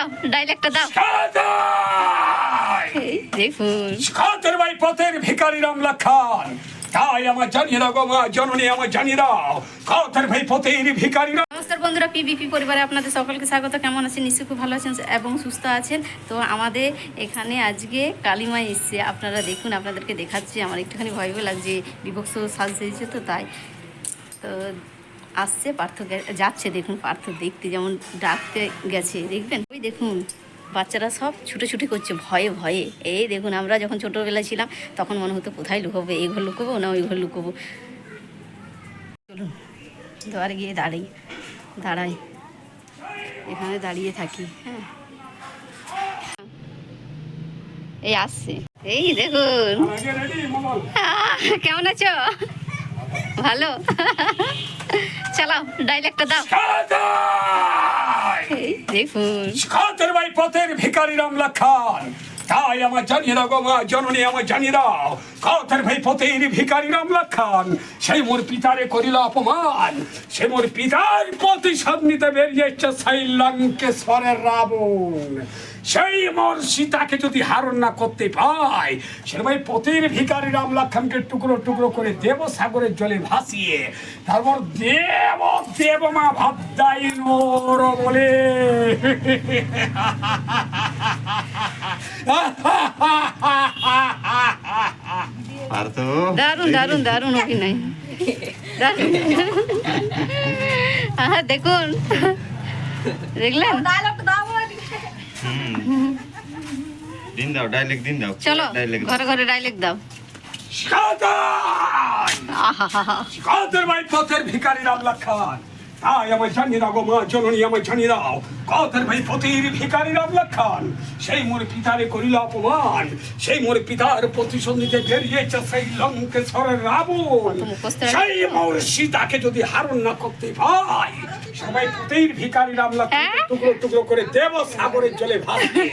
চালাও ডাইলেক্টটা দাও। দেখুন খাতের ভাই পথের ভিকারি রামলা খান। তাই আমার জানিয়ে দাও গো মা জননী আমার জানিয়ে দাও। খাতের ভাই পথের ভিকারি নমস্কার বন্ধুরা পিবিপি পরিবারে আপনাদের সকলকে স্বাগত। কেমন আছেন? নিশ্চয়ই খুব ভালো আছেন এবং সুস্থ আছেন। তো আমাদের এখানে আজকে কালিমা এসছে। আপনারা দেখুন আপনাদেরকে দেখাচ্ছি। আমার একটুখানি ভয় লাগছে বিভক্স সাজ সেজেছে তো তাই। তো আসছে পার্থ যাচ্ছে দেখুন পার্থ দেখতে যেমন ডাকতে গেছে দেখবেন? ওই দেখুন বাচ্চারা সব ছুটোছুটি করছে ভয়ে ভয়ে। এই দেখুন আমরা যখন ছোটোবেলায় ছিলাম তখন মনে হতো কোথায় লুকোবো এই ঘর লুকোবো না ওই ঘর লুকোবো। চলুন দুয়ারে গিয়ে দাঁড়াই দাঁড়াই। এখানে দাঁড়িয়ে থাকি হ্যাঁ। এই আসছে। এই দেখুন। কেমন আছো? ভালো? চালাও ডাইলেক্টটা দাও। দেখুন ভাই পথের ভিকারি রামলা খান। তাই আমার জানিয়ে দাও মা জননী আমার জানিয়ে দাও। খাতের ভাই পথের ভিকারি রামলা খান। সেই মোর পিতারে করিল অপমান। সে মোর পিতার প্রতিশোধ নিতে বেরিয়েছে সেই লঙ্কেশ্বরের রাবণ। সেই মোর সীতাকে যদি হারণ না করতে পায় সে ভাই পথের ভিকারি রাম লক্ষণকে টুকরো টুকরো করে দেব সাগরের জলে ভাসিয়ে তারপর দেব দেব মা ভাবদাই নোর বলে। দারুণ দারুণ দারুণ অভিনয়। দারুণ। দেখুন। দেখলেন? দিন দাও ডাইলেক দিন দাও। চলো ডাইলেক ঘরে ঘরে ডাইলেক্ট দাও। কাদের ভাই পথের ভিকারি রাম লক্ষণ তাই আমায় জানিয়ে দাও গো মা জননী আমায় জানিয়ে দাও। কাদের ভাই পথের ভিকারি রাম লক্ষণ সেই মোর পিতারে করিল অপমান। সেই মোর পিতার প্রতিশোধ নিতে বেরিয়েছে সেই লঙ্কেশ্বরের রাবণ। সেই মোর সীতাকে যদি হারণ না করতে পাই সবাই পথের ভিকারি রাম লক্ষণ হ্যাঁ? টুকরো টুকরো করে দেব সাগরের জলে ভাসবে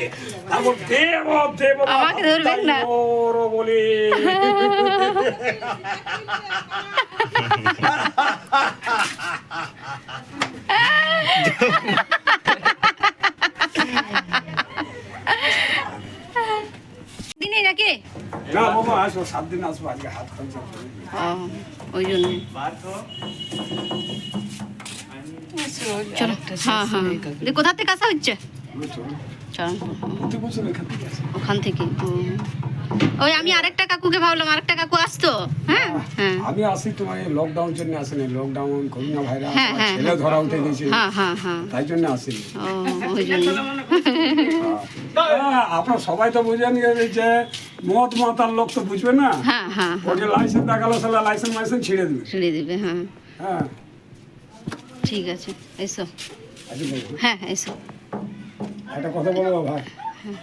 তারপর দেব দেব আমাকে ধরবেন না। ওর বলে। দিনে নাকি? না বাবা আসব সাত দিন আসব আজকে হাত খরচা ওই জন্য। চলো। হ্যাঁ হ্যাঁ। কোথা থেকে আসা হচ্ছে? আসি। ওখান থেকে ওই আমি আরেকটা কাকুকে ভাবলাম আরেকটা কাকু আসতো? হ্যাঁ হ্যাঁ। আমি আসি তোমার লকডাউন জন্য আসিনি। লকডাউন করোনা ভাইরাস হ্যাঁ, হ্যাঁ, ছেলে ধরা উঠে গেছে। হ্যাঁ হ্যাঁ হ্যাঁ। তাই জন্য আসিনি। ওই জন্য হ্যাঁ, আপনার সবাই তো বুঝেন যে মদ মাতার লোক তো বুঝবে না। হ্যাঁ হ্যাঁ। ও যে লাইসেন্স দেখাল সেটা লাইসেন্স মাইসেন্স ছিঁড়ে দেবে। ছিঁড়ে দেবে হ্যাঁ। হ্যাঁ। ঠিক আছে এসো। আজকে হ্যাঁ এসো। একটা কথা বলব ভাই হ্যাঁ।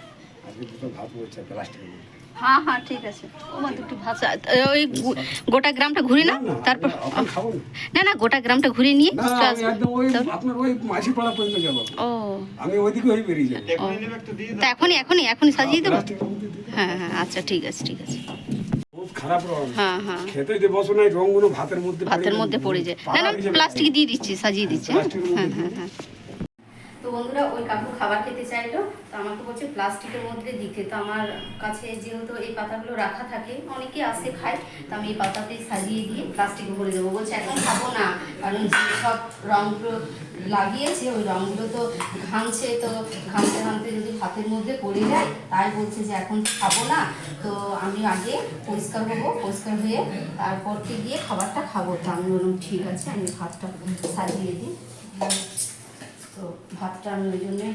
হ্যাঁ ঠিক আছে। ও দুটো ভাষা ওই গোটা গ্রামটা ঘুরি না? তারপর না না। গোটা গ্রামটা ঘুরে নিয়ে আপনার ওই মাসি পাড়া পর্যন্ত যাব। ও। আমি ওইদিকে হয়ে বেরিয়ে যাব। তা এখনই এখনই এখনই সাজিয়ে দেবো? দিয়ে দাও। হ্যাঁ হ্যাঁ আচ্ছা ঠিক আছে ঠিক আছে। হ্যাঁ হ্যাঁ। খেতে যে বসো নাই ভাতের মধ্যে ভাতের মধ্যে পড়ে যায়। না না প্লাস্টিক দিয়ে দিচ্ছি সাজিয়ে দিচ্ছি হ্যাঁ। হ্যাঁ হ্যাঁ। বন্ধুরা ওই কাকু খাবার খেতে চাইলো, তো আমাকে বলছে প্লাস্টিকের মধ্যে দিতে। তো আমার কাছে যেহেতু এই পাতাগুলো রাখা থাকে, অনেকে আসে খায়, তো আমি এই পাতাতে সাজিয়ে দিয়ে প্লাস্টিকে ভরে দেবো। বলছে, এখন খাব না, কারণ সব রঙগুলো লাগিয়েছে, ওই রঙগুলো তো ঘামছে, তো ঘামতে ঘামতে যদি ভাতের মধ্যে পড়ে যায়, তাই বলছে যে এখন খাব না। তো আমি আগে পরিষ্কার হব পরিষ্কার হয়ে তারপরকে গিয়ে খাবারটা খাব। তো আমি বললাম, ঠিক আছে, আমি ভাতটা সাজিয়ে দিই। তো ভাতটা আমি ওই জন্যে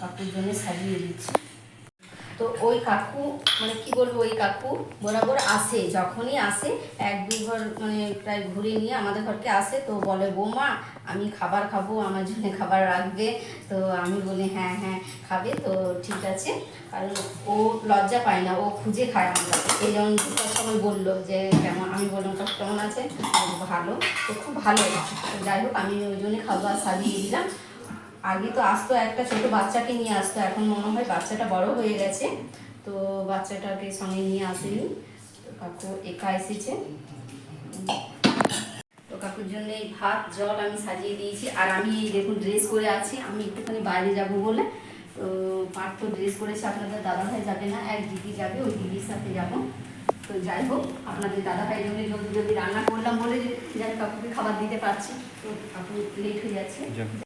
কাকুর জন্যে সাজিয়ে দিচ্ছি। তো ওই কাকু মানে কি বলব, ওই কাকু বরাবর আসে, যখনই আসে, এক দুই ঘর মানে প্রায় ঘুরে নিয়ে আমাদের ঘরকে আসে, তো বলে, বৌমা, আমি খাবার খাব, আমার জন্য খাবার রাখবে। তো আমি বলি হ্যাঁ হ্যাঁ খাবে। তো ঠিক আছে। কারণ ও লজ্জা পায় না, ও খুঁজে খায় আমার এই যেমন দুটোর সময় বলল যে, কেমন? আমি বললাম কাকু কেমন আছে? ভালো। তো খুব ভালো। যাই হোক, আমি ওই জন্য খাবার সাজিয়ে দিলাম। আগে তো আসতো একটা ছোট বাচ্চাকে নিয়ে আসতো, এখন মনে হয় বাচ্চাটা বড় হয়ে গেছে। তো বাচ্চাটাকে সঙ্গে নিয়ে আসেনি। তো কাকু একা এসেছে। তো কাকুর জন্য এই ভাত, জল আমি সাজিয়ে দিয়েছি। আর আমি এই দেখুন ড্রেস করে আছি। আমি একটুখানি বাইরে যাব বলে। তো পার্থ ড্রেস করেছে আপনাদের দাদাভাই যাবে না, এক দিদি যাবে, ওই দিদির সাথে যাব। তো যাই হোক, আপনাদের দাদাভাই জন্য জলদি জলদি রান্না করলাম বলে যে যাই কাকুকে খাবার দিতে পারছি। তো কাকু লেট হয়ে যাচ্ছে।